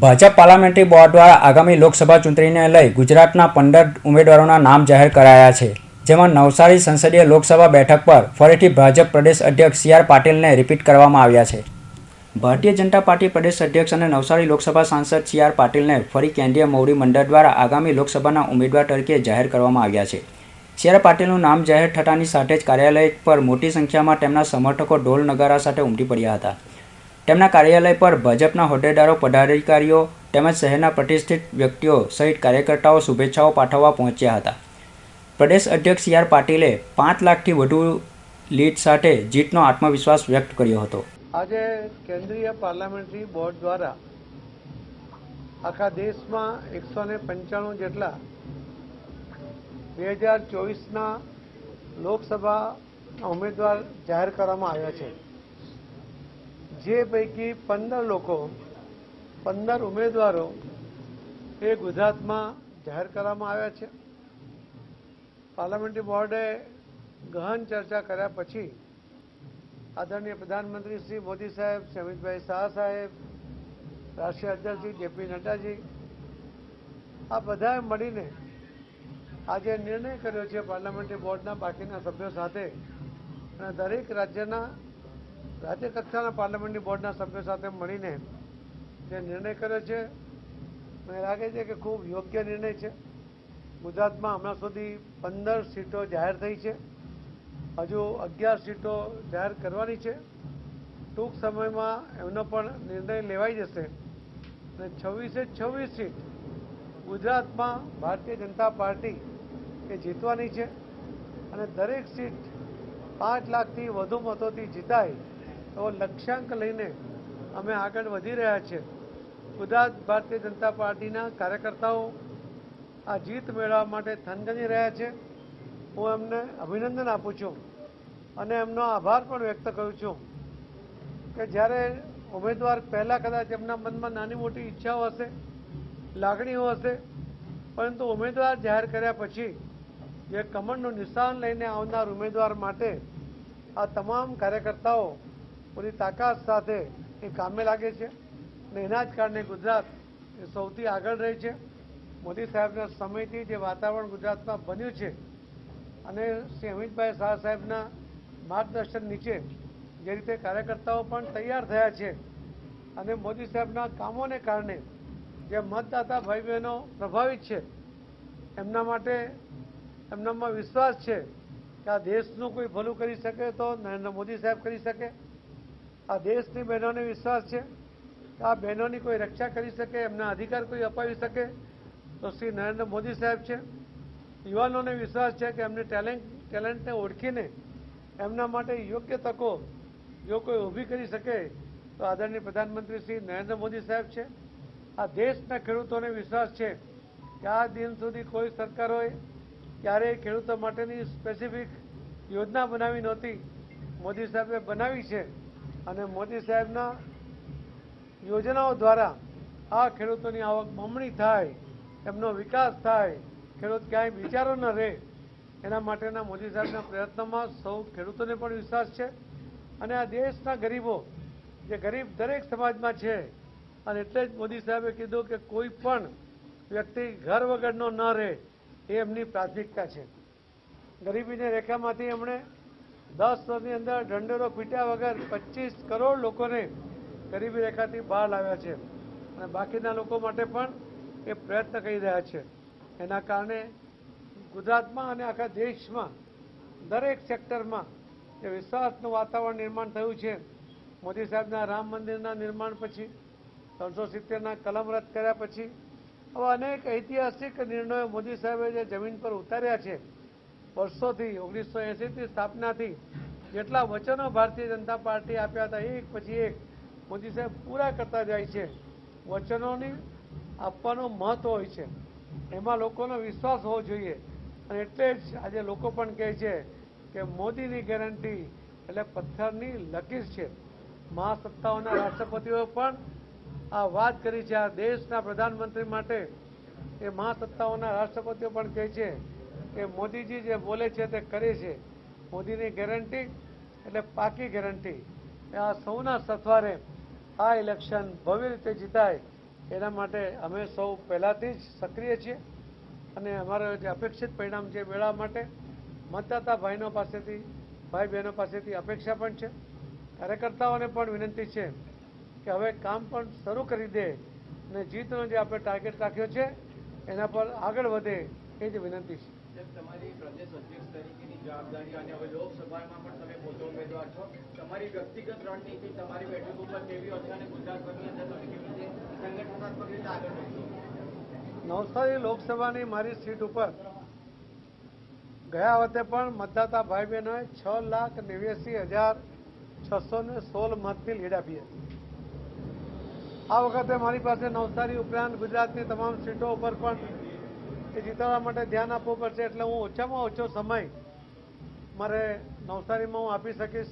Bhajap parliamentary board દ્વારા આગામી લોકસભા ચૂંટણીને લઈ ગુજરાતના પંદર ઉમેદવારોના નામ જાહેર કરાયા છે, જેમાં નવસારી સંસદીય લોકસભા બેઠક પર ફરીથી ભાજપ પ્રદેશ અધ્યક્ષ સી આર પાટીલને રિપીટ કરવામાં આવ્યા છે. ભારતીય જનતા પાર્ટી પ્રદેશ અધ્યક્ષ અને નવસારી લોકસભા સાંસદ સી આર પાટીલને ફરી કેન્દ્રીય મોવડી મંડળ દ્વારા આગામી લોકસભાના ઉમેદવાર તરીકે જાહેર કરવામાં આવ્યા છે. સી આર પાટીલનું નામ જાહેર થતાની સાથે જ કાર્યાલય પર મોટી સંખ્યામાં તેમના સમર્થકો ઢોલ નગારા સાથે ઉમટી પડ્યા હતા. તેમના કાર્યાલય પર ભાજપના હોદ્દેદારો, પદાધિકારીઓ તેમજ શહેરના પ્રતિષ્ઠિત વ્યક્તિઓ સહિત કાર્યકર્તાઓ શુભેચ્છાઓ પાઠવવા પહોંચ્યા હતા. પ્રદેશ અધ્યક્ષ સી આર પાટીલે પાંચ લાખથી વધુ લીડ સાથે જીતનો આત્મવિશ્વાસ વ્યક્ત કર્યો હતો. આજે કેન્દ્રીય પાર્લામેન્ટરી બોર્ડ દ્વારા આખા દેશમાં એકસો ને પંચાણું જેટલા બે હજાર ચોવીસના લોકસભા ઉમેદવાર જાહેર કરવામાં આવ્યા છે. જે પૈકી પંદર લોકો, પંદર ઉમેદવારો એ ગુજરાતમાં જાહેર કરવામાં આવ્યા છે. પાર્લામેન્ટરી બોર્ડે ગહન ચર્ચા કર્યા પછી આદરણીય પ્રધાનમંત્રી શ્રી મોદી સાહેબ અમિતભાઈ શાહ સાહેબ, રાષ્ટ્રીય અધ્યક્ષ શ્રી જેપી નડ્ડાજી, આ બધાએ મળીને આજે નિર્ણય કર્યો છે પાર્લામેન્ટરી બોર્ડના બાકીના સભ્યો સાથે. અને દરેક રાજ્યના રાજ્ય કક્ષાના પાર્લામેન્ટરી બોર્ડના સભ્યો સાથે મળીને જે નિર્ણય કર્યો છે, મને લાગે છે કે ખૂબ યોગ્ય નિર્ણય છે. ગુજરાતમાં હમણાં સુધી પંદર સીટો જાહેર થઈ છે. હજુ અગિયાર સીટો જાહેર કરવાની છે. ટૂંક સમયમાં એમનો પણ નિર્ણય લેવાઈ જશે. અને છવ્વીસે છવ્વીસ સીટ ગુજરાતમાં ભારતીય જનતા પાર્ટી એ જીતવાની છે. અને દરેક સીટ પાંચ લાખથી વધુ મતોથી જીતાય એવો લક્ષ્યાંક લઈને અમે આગળ વધી રહ્યા છીએ ગુજરાત ભારતીય જનતા પાર્ટીના કાર્યકર્તાઓ આ જીત મેળવવા માટે થનગની રહ્યા છે. હું એમને અભિનંદન આપું છું અને એમનો આભાર પણ વ્યક્ત કરું છું કે જ્યારે ઉમેદવાર પહેલાં કદાચ એમના મનમાં નાની મોટી ઈચ્છાઓ હશે, લાગણીઓ હશે, પરંતુ ઉમેદવાર જાહેર કર્યા પછી જે કમળનું નિશાન લઈને આવનાર ઉમેદવાર માટે આ તમામ કાર્યકર્તાઓ પૂરી તાકાત સાથે એ કામે લાગે છે અને એના જ કારણે ગુજરાત એ સૌથી આગળ રહે છે. મોદી સાહેબના સમયથી જે વાતાવરણ ગુજરાતમાં બન્યું છે અને શ્રી અમિતભાઈ શાહ સાહેબના માર્ગદર્શન નીચે જે રીતે કાર્યકર્તાઓ પણ તૈયાર થયા છે અને મોદી સાહેબના કામોને કારણે જે મતદાતા ભાઈ બહેનો પ્રભાવિત છે, એમના માટે એમનામાં વિશ્વાસ છે કે આ દેશનું કોઈ ભલું કરી શકે તો નરેન્દ્ર મોદી સાહેબ કરી શકે. આ દેશની બહેનોને વિશ્વાસ છે આ બહેનોની કોઈ રક્ષા કરી શકે, એમના અધિકાર કોઈ અપાવી શકે, તો શ્રી નરેન્દ્ર મોદી સાહેબ છે, યુવાનોને વિશ્વાસ છે કે એમને ટેલેન્ટ, ટેલેન્ટને ઓળખીને એમના માટે યોગ્ય તકો, જો કોઈ ઊભી કરી શકે, તો આદરણીય પ્રધાનમંત્રી શ્રી નરેન્દ્ર મોદી સાહેબ છે. આ દેશના ખેડૂતોને વિશ્વાસ છે કે આ દિન સુધી કોઈ સરકારોએ ક્યારેય ખેડૂતો માટેની સ્પેસિફિક યોજના બનાવી નહોતી, મોદી સાહેબે બનાવી છે. અને મોદી સાહેબના યોજનાઓ દ્વારા આ ખેડૂતોની આવક બમણી થાય, એમનો વિકાસ થાય, ખેડૂત ક્યાંય વિચારો ન રહે, એના માટેના મોદી સાહેબના પ્રયત્નોમાં સૌ ખેડૂતોને પણ વિશ્વાસ છે. અને આ દેશના ગરીબો, જે ગરીબ દરેક સમાજમાં છે, અને એટલે જ મોદી સાહેબે કીધું કે કોઈ પણ વ્યક્તિ ઘર વગરનો ન રહે, એ એમની પ્રાથમિકતા છે. ગરીબીની રેખામાંથી એમણે દસ વર્ષની અંદર ઢંઢેરો પીટ્યા વગર પચીસ કરોડ લોકોને ગરીબી રેખાથી બહાર લાવ્યા છે. અને બાકીના લોકો માટે પણ એ પ્રયત્ન કરી રહ્યા છે. એના કારણે ગુજરાતમાં અને આખા દેશમાં દરેક સેક્ટરમાં જે વિશ્વાસનું વાતાવરણ નિર્માણ થયું છે, મોદી સાહેબના રામ મંદિરના નિર્માણ પછી, ત્રણસો સિત્તેરના કલમ રદ કર્યા પછી, આવા અનેક ઐતિહાસિક નિર્ણયો મોદી સાહેબે જે જમીન પર ઉતાર્યા છે વર્ષોથી ઓગણીસો એંસીથી સ્થાપનાથી જેટલા વચનો ભારતીય જનતા પાર્ટી આપ્યા હતા, એક પછી એક મોદી સાહેબ પૂરા કરતા જાય છે. વચનોની આપવાનું મહત્વ હોય છે. એમાં લોકોનો વિશ્વાસ હોવો જોઈએ. અને એટલે જ આજે લોકો પણ કહે છે કે મોદીની ગેરંટી એટલે પથ્થરની લકીર છે. મહાસત્તાઓના રાષ્ટ્રપતિઓએ પણ આ વાત કરી છે. આ દેશના પ્રધાનમંત્રી માટે એ મહાસત્તાઓના રાષ્ટ્રપતિઓ પણ કહે છે કે મોદીજી જે બોલે છે તે કરે છે. મોદીની ગેરંટી એટલે પાકી ગેરંટી. એ આ સૌના સથવારે આ ઇલેક્શન ભવ્ય રીતે જીતાય એના માટે અમે સૌ પહેલાંથી જ સક્રિય છીએ. અને અમારો જે અપેક્ષિત પરિણામ છે મેળવવા માટે મતદાતા ભાઈનો પાસેથી, ભાઈ બહેનો પાસેથી અપેક્ષા પણ છે. કાર્યકર્તાઓને પણ વિનંતી છે કે હવે કામ પણ શરૂ કરી દે અને જીતનો જે આપણે ટાર્ગેટ રાખ્યો છે, એના પર આગળ વધે એ જ વિનંતી છે. તમારી પ્રદેશ અધ્યક્ષ તરીકેની જવાબદારી અને હવે લોકસભામાં પણ તમે પોતે ઉમેદવાર છો. તમારી વ્યક્તિગત રણનીતિ, તમારી બેઠક ઉપર કેવી હશે અને ગુજરાતભરની અંદર તમે કેવી રીતે સંગઠનાત્મક રીતે આગળ વધશો? નવસારી લોકસભાની મારી સીટ ઉપર ગયા વખતે પણ મતદાતા ભાઈ બહેનોએ છ લાખ નેવ્યાસી હજાર છસો ને સોળ મતથી લીડ આપી હતી. આ વખતે મારી પાસે નવસારી ઉપરાંત ગુજરાતની તમામ સીટો ઉપર પણ એ જીતાડવા માટે ધ્યાન આપવું પડશે એટલે હું ઓછામાં ઓછો સમય મારે નવસારીમાં હું આપી શકીશ.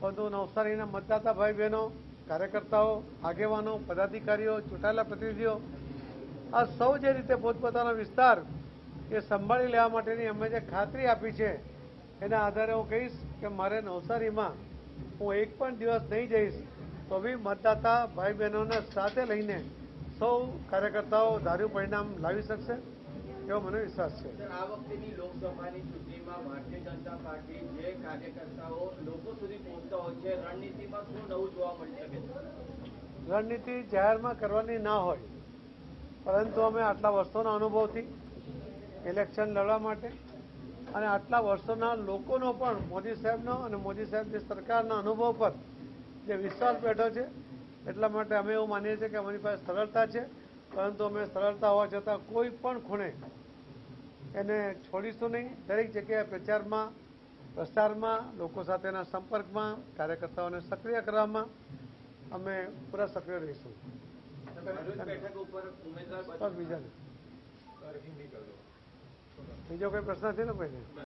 પરંતુ નવસારીના મતદાતા ભાઈ બહેનો કાર્યકર્તાઓ, આગેવાનો, પદાધિકારીઓ, ચૂંટાયેલા પ્રતિનિધિઓ, આ સૌ જે રીતે પોતપોતાનો વિસ્તાર એ સંભાળી લેવા માટેની અમે જે ખાતરી આપી છે, એના આધારે હું કહીશ કે મારે નવસારીમાં હું એક પણ દિવસ નહીં જઈશ, તો બી મતદાતા ભાઈ બહેનોને સાથે લઈને સૌ કાર્યકર્તાઓ ધાર્યું પરિણામ લાવી શકશે. એવો મને વિશ્વાસ છે આ વખતેની લોકસભાની ચૂંટણીમાં ભારતીય જનતા પાર્ટી જે કાર્યકર્તાઓ લોકો સુધી પહોંચતા હોય છે રણનીતિમાં શું નવું જોવા મળી શકે રણનીતિ જાહેરમાં કરવાની ના હોય પરંતુ અમે આટલા વર્ષોના અનુભવથી ઇલેક્શન લડવા માટે અને આટલા વર્ષોના લોકોનો પણ મોદી સાહેબનો અને મોદી સાહેબની સરકારના અનુભવ પર જે વિશ્વાસ બેઠો છે એટલા માટે અમે એવું માનીએ છીએ કે અમારી પાસે સરળતા છે પરંતુ અમે સરળતા હોવા છતાં કોઈ પણ ખૂણે એને છોડીશું નહીં. દરેક જગ્યાએ પ્રચારમાં પ્રસારમાં લોકો સાથેના સંપર્કમાં કાર્યકર્તાઓને સક્રિય કરવામાં અમે પૂરા સક્રિય રહીશું. બીજા બીજો કોઈ પ્રશ્ન છે ને કોઈને